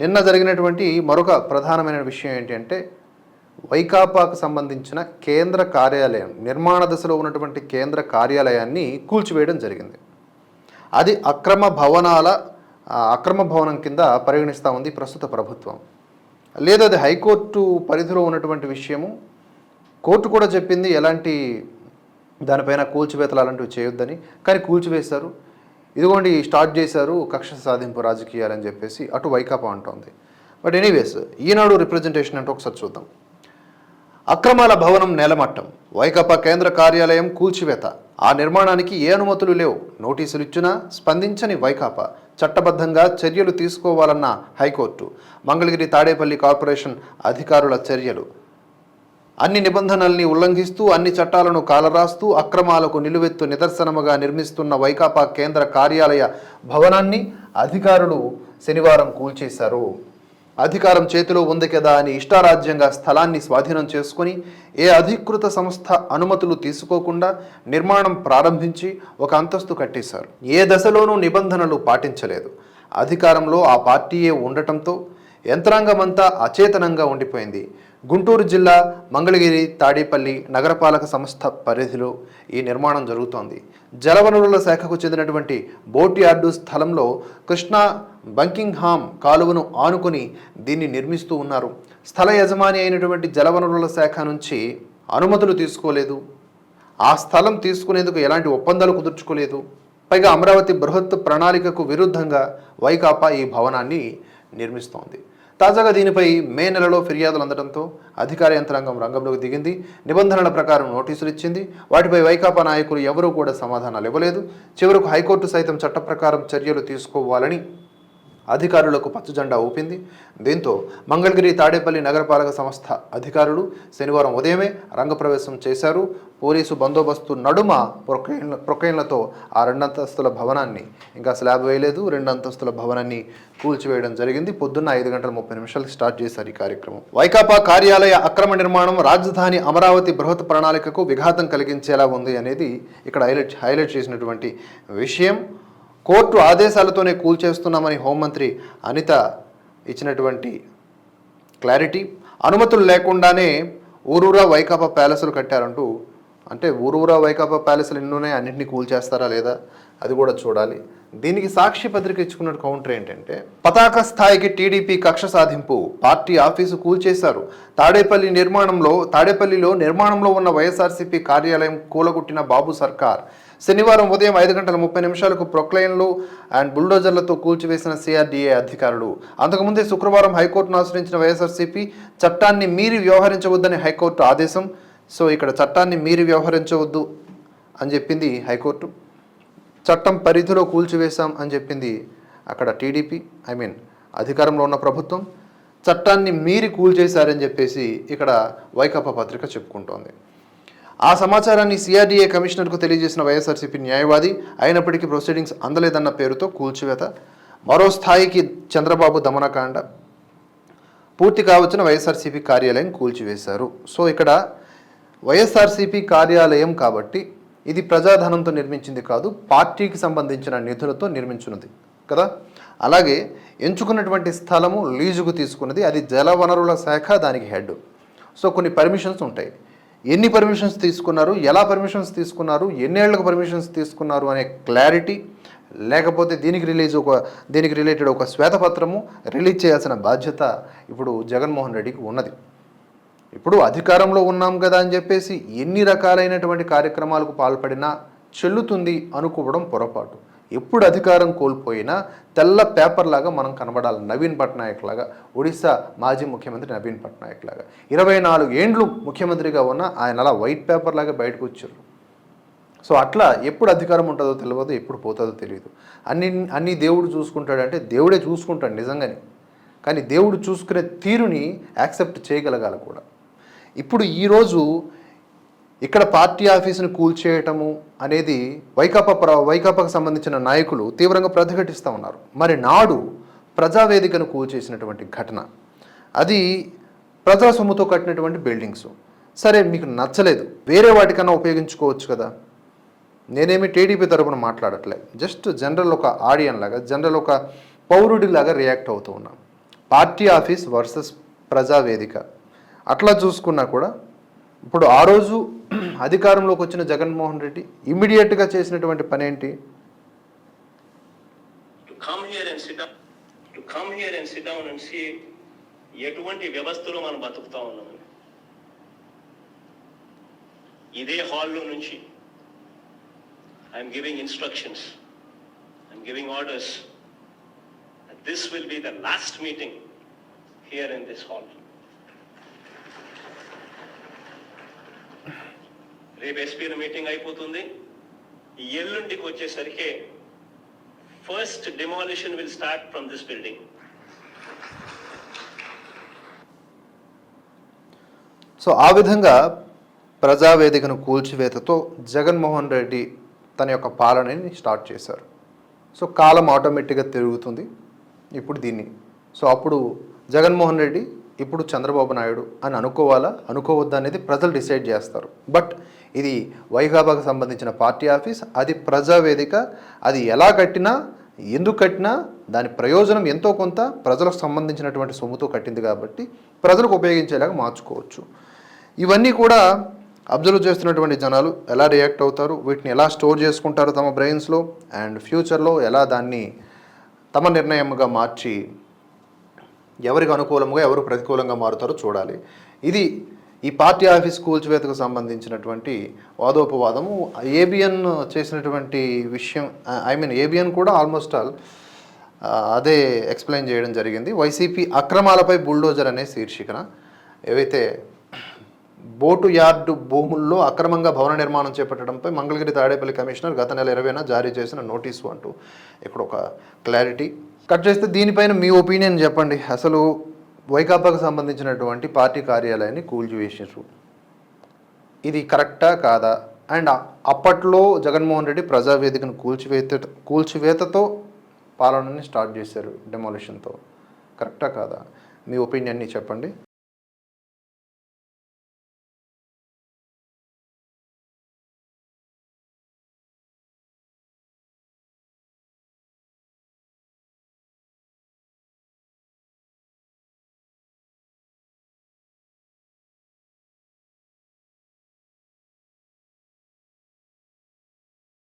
నిన్న జరిగినటువంటి మరొక ప్రధానమైన విషయం ఏంటంటే వైకాపాకు సంబంధించిన కేంద్ర కార్యాలయం నిర్మాణ దశలో ఉన్నటువంటి కేంద్ర కార్యాలయాన్ని కూల్చివేయడం జరిగింది. అది అక్రమ భవనాల అక్రమ భవనం కింద పరిగణిస్తూ ఉంది ప్రస్తుత ప్రభుత్వం. లేదా అది హైకోర్టు పరిధిలో ఉన్నటువంటి విషయము. కోర్టు కూడా చెప్పింది ఎలాంటి దానిపైన కూల్చివేతలు అలాంటివి చేయొద్దని కానీ కూల్చివేశారు. ఇదిగోండి స్టార్ట్ చేశారు కక్ష సాధింపు రాజకీయాలని చెప్పేసి అటు వైకాపా అంటోంది. బట్ ఎనీవేస్ ఈనాడు రిప్రజెంటేషన్ అంటే ఒకసారి చూద్దాం. అక్రమాల భవనం నేలమట్టం వైకాపా కేంద్ర కార్యాలయం కూల్చివేత. ఆ నిర్మాణానికి ఏ అనుమతులు లేవు. నోటీసులు ఇచ్చినా స్పందించని వైకాపా. చట్టబద్ధంగా చర్యలు తీసుకోవాలన్న హైకోర్టు. మంగళగిరి తాడేపల్లి కార్పొరేషన్ అధికారుల చర్యలు. అన్ని నిబంధనల్ని ఉల్లంఘిస్తూ అన్ని చట్టాలను కాలరాస్తూ అక్రమాలకు నిలువెత్తు నిదర్శనముగా నిర్మిస్తున్న వైకాపా కేంద్ర కార్యాలయ భవనాన్ని అధికారులు శనివారం కూల్చేశారు. అధికారం చేతిలో ఉంది కదా అని ఇష్టారాజ్యంగా స్థలాన్ని స్వాధీనం చేసుకొని ఏ అధికృత సంస్థ అనుమతులు తీసుకోకుండా నిర్మాణం ప్రారంభించి ఒక అంతస్తు కట్టేశారు. ఏ దశలోనూ నిబంధనలు పాటించలేదు. అధికారంలో ఆ పార్టీయే ఉండటంతో యంత్రాంగమంతా అచేతనంగా ఉండిపోయింది. గుంటూరు జిల్లా మంగళగిరి తాడేపల్లి నగరపాలక సంస్థ పరిధిలో ఈ నిర్మాణం జరుగుతోంది. జలవనరుల శాఖకు చెందినటువంటి బోట్ యార్డు స్థలంలో కృష్ణా బంకింగ్హామ్ కాలువను ఆనుకొని దీన్ని నిర్మిస్తూ ఉన్నారు. స్థల యజమాని అయినటువంటి జలవనరుల శాఖ నుంచి అనుమతులు తీసుకోలేదు. ఆ స్థలం తీసుకునేందుకు ఎలాంటి ఒప్పందాలు కుదుర్చుకోలేదు. పైగా అమరావతి బృహత్ ప్రణాళికకు విరుద్ధంగా వైకాపా ఈ భవనాన్ని నిర్మిస్తోంది. తాజాగా దీనిపై మే నెలలో ఫిర్యాదులు అందడంతో అధికార యంత్రాంగం రంగంలోకి దిగింది. నిబంధనల ప్రకారం నోటీసులు ఇచ్చింది. వాటిపై వైకాపా నాయకులు ఎవరూ కూడా సమాధానాలు ఇవ్వలేదు. చివరకు హైకోర్టు సైతం చట్ట ప్రకారం చర్యలు తీసుకోవాలని అధికారులకు పచ్చజెండా ఊపింది. దీంతో మంగళగిరి తాడేపల్లి నగరపాలక సంస్థ అధికారులు శనివారం ఉదయమే రంగప్రవేశం చేశారు. పోలీసు బందోబస్తు నడుమ ప్రొకైన్ల ప్రొక్రెయిన్లతో ఆ రెండంతస్తుల భవనాన్ని ఇంకా స్లాబ్ వేయలేదు. రెండు అంతస్తుల భవనాన్ని కూల్చివేయడం జరిగింది. పొద్దున్న ఐదు గంటల ముప్పై నిమిషాలకు స్టార్ట్ చేశారు ఈ కార్యక్రమం. వైకాపా కార్యాలయ అక్రమ నిర్మాణం రాజధాని అమరావతి బృహత్ ప్రణాళికకు విఘాతం కలిగించేలా ఉంది అనేది ఇక్కడ హైలైట్ హైలైట్ చేసినటువంటి విషయం. కోర్టు ఆదేశాలతోనే కూల్చేస్తున్నామని హోంమంత్రి అనిత ఇచ్చినటువంటి క్లారిటీ. అనుమతులు లేకుండానే ఊరూరా వైకాపా ప్యాలెస్లు కట్టారంటూ అంటే ఊరూరా వైకాపా ప్యాలెస్లు ఎన్నున్నాయి అన్నింటినీ కూల్చేస్తారా లేదా అది కూడా చూడాలి. దీనికి సాక్షి పత్రిక ఇచ్చుకున్న కౌంటర్ ఏంటంటే పతాక స్థాయికి టీడీపీ కక్ష సాధింపు పార్టీ ఆఫీసు కూల్చేశారు. తాడేపల్లి నిర్మాణంలో తాడేపల్లిలో నిర్మాణంలో ఉన్న వైఎస్ఆర్సీపీ కార్యాలయం కూలగొట్టిన బాబు సర్కార్. శనివారం ఉదయం ఐదు గంటల ముప్పై నిమిషాలకు ప్రొక్లైన్లు అండ్ బుల్డోజర్లతో కూల్చివేసిన సిఆర్డీఏ అధికారులు. అంతకుముందే శుక్రవారం హైకోర్టును ఆశ్రయించిన వైఎస్ఆర్సీపీ చట్టాన్ని మీరి వ్యవహరించవద్దని హైకోర్టు ఆదేశం. సో ఇక్కడ చట్టాన్ని మీరు వ్యవహరించవద్దు అని చెప్పింది హైకోర్టు. చట్టం పరిధిలో కూల్చివేశాం అని చెప్పింది అక్కడ టీడీపీ ఐ మీన్ అధికారంలో ఉన్న ప్రభుత్వం. చట్టాన్ని మీరి కూల్చేశారని చెప్పేసి ఇక్కడ వైకాపా పత్రిక చెప్పుకుంటోంది. ఆ సమాచారాన్ని సిఆర్డీఏ కమిషనర్కు తెలియజేసిన వైఎస్ఆర్సీపీ న్యాయవాది అయినప్పటికీ ప్రొసీడింగ్స్ అందలేదన్న పేరుతో కూల్చివేత. మరో స్థాయికి చంద్రబాబు దమనకాండ. పూర్తి కావచ్చిన వైఎస్ఆర్సీపీ కార్యాలయం కూల్చివేశారు. సో ఇక్కడ వైఎస్ఆర్సీపీ కార్యాలయం కాబట్టి ఇది ప్రజాధనంతో నిర్మించింది కాదు పార్టీకి సంబంధించిన నిధులతో నిర్మించినది కదా? అలాగే ఎంచుకున్నటువంటి స్థలము లీజుకు తీసుకున్నది అది జలవనరుల శాఖ దానికి హెడ్. సో కొన్ని పర్మిషన్స్ ఉంటాయి. ఎన్ని పర్మిషన్స్ తీసుకున్నారు ఎలా పర్మిషన్స్ తీసుకున్నారు ఎన్నేళ్ళకు పర్మిషన్స్ తీసుకున్నారు అనే క్లారిటీ లేకపోతే దీనికి రిలీజ్ ఒక దీనికి రిలేటెడ్ ఒక శ్వేతపత్రము రిలీజ్ చేయాల్సిన బాధ్యత ఇప్పుడు జగన్మోహన్ రెడ్డికి ఉన్నది. ఇప్పుడు అధికారంలో ఉన్నాం కదా అని చెప్పేసి ఎన్ని రకాలైనటువంటి కార్యక్రమాలకు పాల్పడినా చెల్లుతుంది అనుకోవడం పొరపాటు. ఎప్పుడు అధికారం కోల్పోయినా తెల్ల పేపర్ లాగా మనం కనబడాలి. నవీన్ పట్నాయక్ లాగా ఒడిశా మాజీ ముఖ్యమంత్రి నవీన్ పట్నాయక్ లాగా. ఇరవై నాలుగు ఏండ్లు ముఖ్యమంత్రిగా ఉన్న ఆయన అలా వైట్ పేపర్ లాగా బయటకు వచ్చారు. సో అట్లా ఎప్పుడు అధికారం ఉంటుందో తెలియదు ఎప్పుడు పోతుందో తెలియదు అన్ని అన్ని దేవుడు చూసుకుంటాడంటే దేవుడే చూసుకుంటాడు నిజంగానే. కానీ దేవుడు చూసుకునే తీరుని యాక్సెప్ట్ చేయగలగాలి కూడా. ఇప్పుడు ఈరోజు ఇక్కడ పార్టీ ఆఫీసును కూల్చేయటము అనేది వైకాపా ప్ర వైకాపాకు సంబంధించిన నాయకులు తీవ్రంగా ప్రతిఘటిస్తూ ఉన్నారు. మరి నాడు ప్రజావేదికను కూల్చేసినటువంటి ఘటన అది ప్రజా సొమ్ముతో కట్టినటువంటి బిల్డింగ్స్. సరే మీకు నచ్చలేదు. వేరే వాటికన్నా ఉపయోగించుకోవచ్చు కదా. నేనేమి టీడీపీ తరపున మాట్లాడట్లే. జస్ట్ జనరల్ ఒక ఆడియన్ లాగా జనరల్ ఒక పౌరుడిలాగా రియాక్ట్ అవుతూ ఉన్నాం. Party office versus Prajavedika. అట్లా చూసుకున్నా కూడా ఇప్పుడు ఆ రోజు అధికారంలోకి వచ్చిన జగన్మోహన్ రెడ్డి ఇమ్మీడియట్గా చేసినటువంటి పని ఏంటి? ఎటువంటి వ్యవస్థలో మనం బతుకుతా ఉన్నామని ఇదే హాల్లో నుంచి I'm giving instructions I'm giving orders this will be the last meeting here in this hall రేపు ఎస్పీల మీటింగ్ అయిపోతుంది. ఎల్లుండికి వచ్చేసరికి first demolition will start from this building so ఆ విధంగా ప్రజావేదికను కూల్చివేతతో జగన్మోహన్ రెడ్డి తన యొక్క పాలనని స్టార్ట్ చేశారు. సో కాలం ఆటోమేటిక్గా తిరుగుతుంది ఇప్పుడు దీన్ని. సో అప్పుడు జగన్మోహన్ రెడ్డి ఇప్పుడు చంద్రబాబు నాయుడు అని అనుకోవాలా? అనుకోవద్దా అనేది ప్రజలు డిసైడ్ చేస్తారు. బట్ ఇది వైకాపాకు సంబంధించిన పార్టీ ఆఫీస్ అది ప్రజావేదిక అది ఎలా కట్టినా ఎందుకు కట్టినా దాని ప్రయోజనం ఎంతో కొంత ప్రజలకు సంబంధించినటువంటి సొమ్ముతో కట్టింది కాబట్టి ప్రజలకు ఉపయోగించేలాగా మార్చుకోవచ్చు. ఇవన్నీ కూడా అబ్జర్వ్ చేస్తున్నటువంటి జనాలు ఎలా రియాక్ట్ అవుతారు వీటిని ఎలా స్టోర్ చేసుకుంటారు తమ బ్రెయిన్స్లో అండ్ ఫ్యూచర్లో ఎలా దాన్ని తమ నిర్ణయంగా మార్చి ఎవరికి అనుకూలంగా ఎవరు ప్రతికూలంగా మారుతారో చూడాలి. ఇది ఈ పార్టీ ఆఫీస్ కూల్చివేతకు సంబంధించినటువంటి వాదోపవాదము ఏబిఎన్ చేసినటువంటి విషయం ఐ మీన్ ఏబిఎన్ కూడా ఆల్మోస్ట్ ఆల్ అదే ఎక్స్ప్లెయిన్ చేయడం జరిగింది. వైసీపీ అక్రమాలపై బుల్డోజర్ అనే శీర్షికన ఏవైతే బోటు యార్డు భూముల్లో అక్రమంగా భవన నిర్మాణం చేపట్టడంపై మంగళగిరి తాడేపల్లి కమిషనర్ గత నెల ఇరవైన జారీ చేసిన నోటీసు అంటూ ఇక్కడ ఒక క్లారిటీ కట్ చేస్తే దీనిపైన మీ ఒపీనియన్ చెప్పండి. అసలు వైకాపాకు సంబంధించినటువంటి పార్టీ కార్యాలయాన్ని కూల్చివేసారు ఇది కరెక్టా కాదా? అండ్ అప్పట్లో జగన్మోహన్ రెడ్డి ప్రజావేదికను కూల్చివేత కూల్చివేతతో పాలనని స్టార్ట్ చేశారు డెమోలిషన్తో కరెక్టా కాదా? మీ ఒపీనియన్ని చెప్పండి.